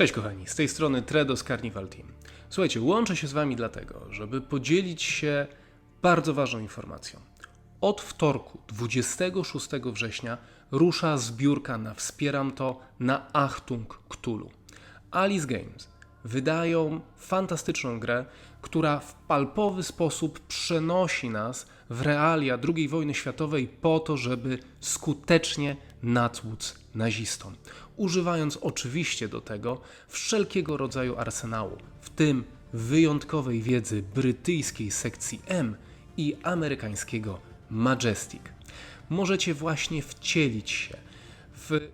Cześć kochani, z tej strony Tredos Carnival Team. Słuchajcie, łączę się z Wami dlatego, żeby podzielić się bardzo ważną informacją. Od wtorku, 26 września, rusza zbiórka na Wspieram to na Achtung Cthulhu. Alice Games wydają fantastyczną grę, która w palpowy sposób przenosi nas w realia II wojny światowej po to, żeby skutecznie natłuc nazistom. Używając oczywiście do tego wszelkiego rodzaju arsenału, w tym wyjątkowej wiedzy brytyjskiej sekcji M i amerykańskiego Majestic. Możecie właśnie wcielić się w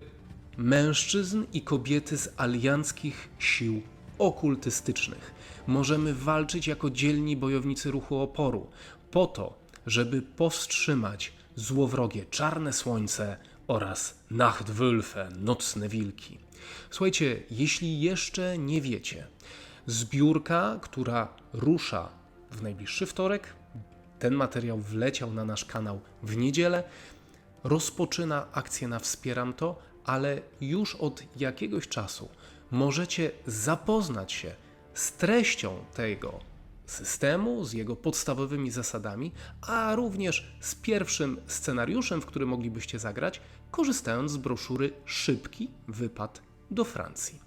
mężczyzn i kobiety z alianckich sił okultystycznych. Możemy walczyć jako dzielni bojownicy ruchu oporu, po to, żeby powstrzymać złowrogie czarne słońce oraz Nachtwölfe, nocne wilki. Słuchajcie, jeśli jeszcze nie wiecie, zbiórka, która rusza w najbliższy wtorek, ten materiał wleciał na nasz kanał w niedzielę, rozpoczyna akcję na Wspieram to, ale już od jakiegoś czasu możecie zapoznać się z treścią tego systemu, z jego podstawowymi zasadami, a również z pierwszym scenariuszem, w którym moglibyście zagrać, korzystając z broszury Szybki Wypad do Francji.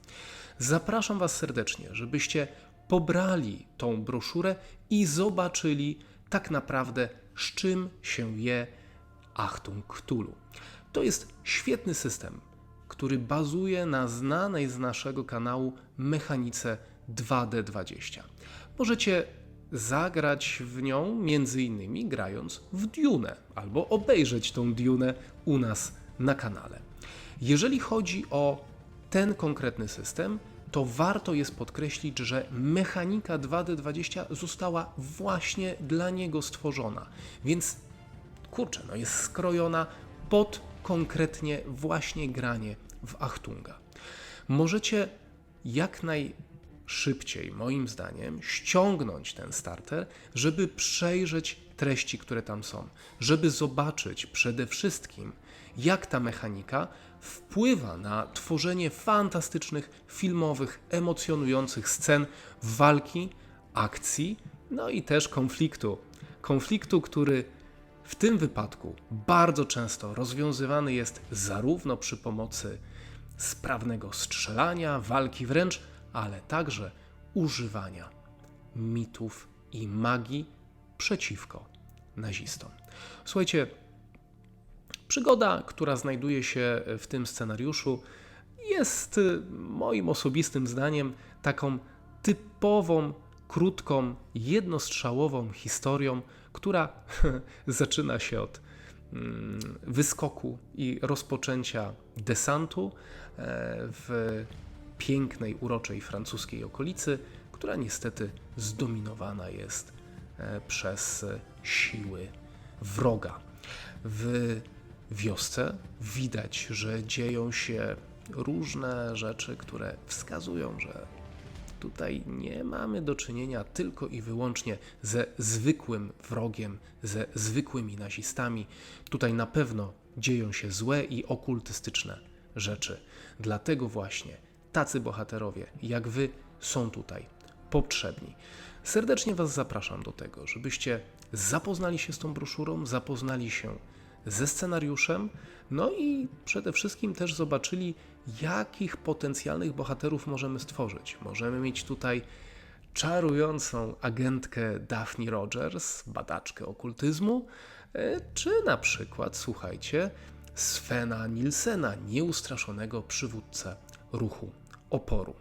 Zapraszam Was serdecznie, żebyście pobrali tą broszurę i zobaczyli tak naprawdę, z czym się je Achtung Cthulhu. To jest świetny system, który bazuje na znanej z naszego kanału mechanice 2D20. Możecie zagrać w nią między innymi grając w Dune albo obejrzeć tą Dune u nas na kanale. Jeżeli chodzi o ten konkretny system, to warto jest podkreślić, że mechanika 2D20 została właśnie dla niego stworzona. Więc kurczę, no jest skrojona pod konkretnie właśnie granie w Achtunga. Możecie jak najszybciej, moim zdaniem, ściągnąć ten starter, żeby przejrzeć treści, które tam są, żeby zobaczyć przede wszystkim, jak ta mechanika wpływa na tworzenie fantastycznych, filmowych, emocjonujących scen walki, akcji, no i też konfliktu. Konfliktu, który w tym wypadku bardzo często rozwiązywany jest zarówno przy pomocy sprawnego strzelania, walki wręcz, ale także używania mitów i magii przeciwko nazistom. Słuchajcie, przygoda, która znajduje się w tym scenariuszu, jest y, moim osobistym zdaniem taką typową, krótką, jednostrzałową historią, która zaczyna się od mm, wyskoku i rozpoczęcia desantu e, w pięknej, uroczej francuskiej okolicy, która niestety zdominowana jest e, przez siły wroga. W wiosce widać, że dzieją się różne rzeczy, które wskazują, że tutaj nie mamy do czynienia tylko i wyłącznie ze zwykłym wrogiem, ze zwykłymi nazistami. Tutaj na pewno dzieją się złe i okultystyczne rzeczy. Dlatego właśnie tacy bohaterowie jak wy są tutaj potrzebni. Serdecznie Was zapraszam do tego, żebyście zapoznali się z tą broszurą, zapoznali się ze scenariuszem, no i przede wszystkim też zobaczyli, jakich potencjalnych bohaterów możemy stworzyć. Możemy mieć tutaj czarującą agentkę Daphne Rogers, badaczkę okultyzmu, e, czy na przykład, słuchajcie, Svena Nilsena, nieustraszonego przywódcę ruchu oporu.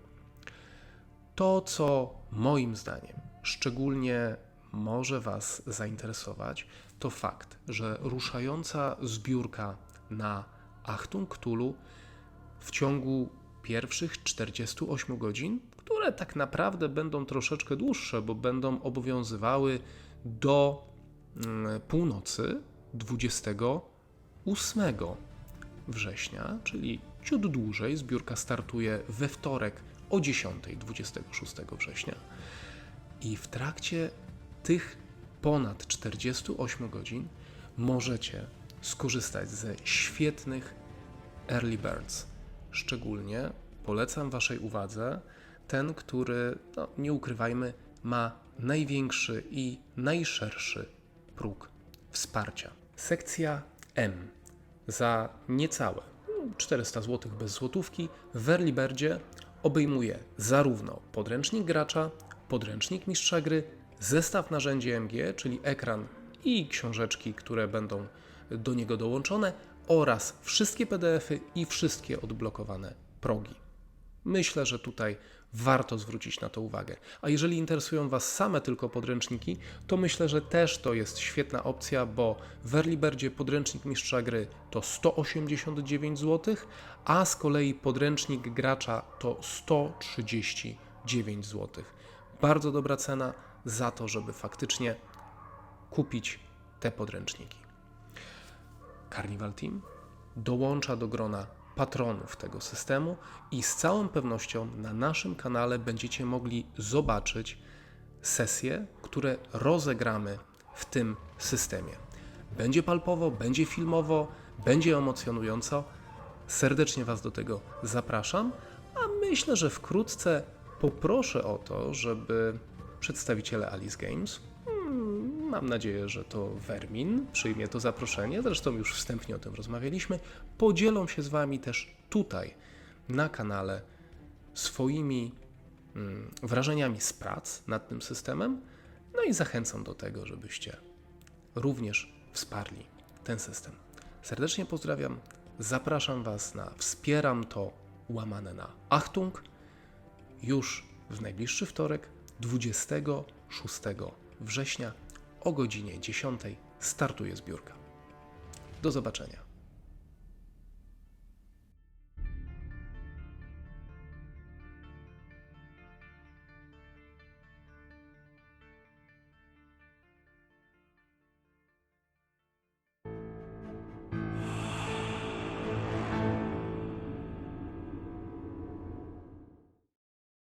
To, co moim zdaniem szczególnie może Was zainteresować, to fakt, że ruszająca zbiórka na Achtung Cthulhu w ciągu pierwszych 48 godzin, które tak naprawdę będą troszeczkę dłuższe, bo będą obowiązywały do mm, północy 28 września, czyli ciut dłużej. Zbiórka startuje we wtorek o 10 26 września. I w trakcie tych ponad 48 godzin możecie skorzystać ze świetnych early birds, szczególnie polecam Waszej uwadze ten, który, no, nie ukrywajmy, ma największy i najszerszy próg wsparcia. Sekcja M za niecałe 400 zł bez złotówki w Earlybirdzie obejmuje zarówno podręcznik gracza, podręcznik mistrza gry, zestaw narzędzi MG, czyli ekran i książeczki, które będą do niego dołączone oraz wszystkie PDFy i wszystkie odblokowane progi. Myślę, że tutaj warto zwrócić na to uwagę. A jeżeli interesują Was same tylko podręczniki, to myślę, że też to jest świetna opcja, bo w Earlybirdzie podręcznik mistrza gry to 189 zł, a z kolei podręcznik gracza to 139 zł. Bardzo dobra cena za to, żeby faktycznie kupić te podręczniki. Carnival Team dołącza do grona patronów tego systemu i z całą pewnością na naszym kanale będziecie mogli zobaczyć sesje, które rozegramy w tym systemie. Będzie palpowo, będzie filmowo, będzie emocjonująco. Serdecznie Was do tego zapraszam, a myślę, że wkrótce poproszę o to, żeby przedstawiciele Alice Games Mam nadzieję, że to Vermin przyjmie to zaproszenie, zresztą już wstępnie o tym rozmawialiśmy. Podzielą się z Wami też tutaj na kanale swoimi mm, wrażeniami z prac nad tym systemem. No i zachęcam do tego, żebyście również wsparli ten system. Serdecznie pozdrawiam. Zapraszam Was na wspieram to łamane na Achtung już w najbliższy wtorek 26 września o godzinie 10 startuje zbiórka. Do zobaczenia.